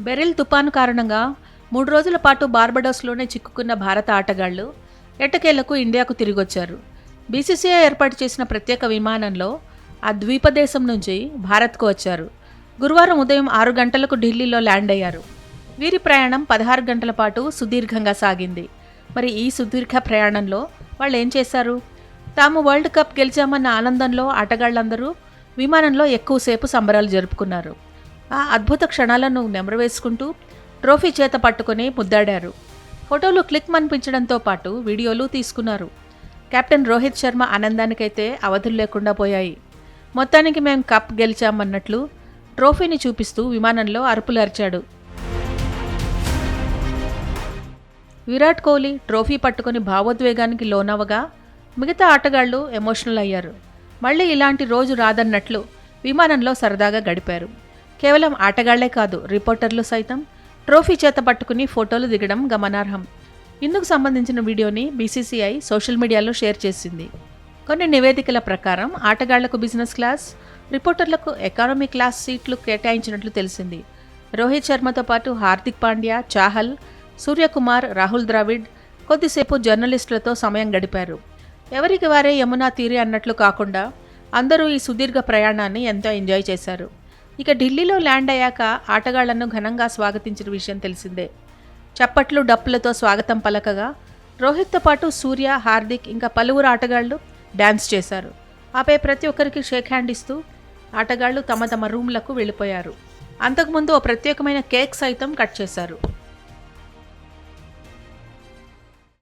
Beryl తుపాను కారణంగా మూడు రోజుల పాటు బార్బడోస్లోనే చిక్కుకున్న భారత ఆటగాళ్ళు ఎట్టకేలకు ఇండియాకు తిరిగొచ్చారు. బీసీసీఐ ఏర్పాటు చేసిన ప్రత్యేక విమానంలో ఆ ద్వీపదేశం నుంచి భారత్కు వచ్చారు. గురువారం ఉదయం ఆరు గంటలకు ఢిల్లీలో ల్యాండ్ అయ్యారు. వీరి ప్రయాణం పదహారు గంటల పాటు సుదీర్ఘంగా సాగింది. మరి ఈ సుదీర్ఘ ప్రయాణంలో వాళ్ళు ఏం చేశారు? తాము వరల్డ్ కప్ గెలిచామన్న ఆనందంలో ఆటగాళ్ళందరూ విమానంలో ఎక్కువసేపు సంబరాలు జరుపుకున్నారు. ఆ అద్భుత క్షణాలను నెమరవేసుకుంటూ ట్రోఫీ చేత పట్టుకొని ముద్దాడారు. ఫోటోలు క్లిక్ మనిపించడంతో పాటు వీడియోలు తీసుకున్నారు. కెప్టెన్ రోహిత్ శర్మ ఆనందానికైతే అవధులు లేకుండా పోయాయి. మొత్తానికి మేం కప్ గెలిచామన్నట్లు ట్రోఫీని చూపిస్తూ విమానంలో అరుపులు అరిచాడు విరాట్ కోహ్లీ ట్రోఫీ పట్టుకుని భావోద్వేగానికి లోనవగా మిగతా ఆటగాళ్ళు ఎమోషనల్ అయ్యారు. మళ్ళీ ఇలాంటి రోజు రాదన్నట్లు విమానంలో సరదాగా గడిపారు. కేవలం ఆటగాళ్ళే కాదు రిపోర్టర్లు సైతం ట్రోఫీ చేత పట్టుకుని ఫోటోలు దిగడం గమనార్హం. ఇందుకు సంబంధించిన వీడియోని బీసీసీఐ సోషల్ మీడియాలో షేర్ చేసింది. కొన్ని నివేదికల ప్రకారం ఆటగాళ్ళకు బిజినెస్ క్లాస్ రిపోర్టర్లకు ఎకానమీ క్లాస్ సీట్లు కేటాయించినట్లు తెలిసింది. రోహిత్ శర్మతో పాటు హార్దిక్ పాండ్యా చాహల్ సూర్యకుమార్ రాహుల్ ద్రావిడ్ కొద్దిసేపు జర్నలిస్టులతో సమయం గడిపారు. ఎవరికి వారే యమునా తీరే అన్నట్లు కాకుండా అందరూ ఈ సుదీర్ఘ ప్రయాణాన్ని ఎంతో ఎంజాయ్ చేశారు. ఇక ఢిల్లీలో ల్యాండ్ అయ్యాక ఆటగాళ్ళను ఘనంగా స్వాగతించిన విషయం తెలిసిందే. చప్పట్లు డప్పులతో స్వాగతం పలకగా రోహిత్తో పాటు సూర్య హార్దిక్ ఇంకా పలువురు ఆటగాళ్ళు డ్యాన్స్ చేశారు. ఆపై ప్రతి ఒక్కరికి షేక్ హ్యాండ్ ఇస్తూ ఆటగాళ్ళు తమ తమ రూమ్లకు వెళ్ళిపోయారు. అంతకుముందు ఓ ప్రత్యేకమైన కేక్ సైతం కట్ చేశారు.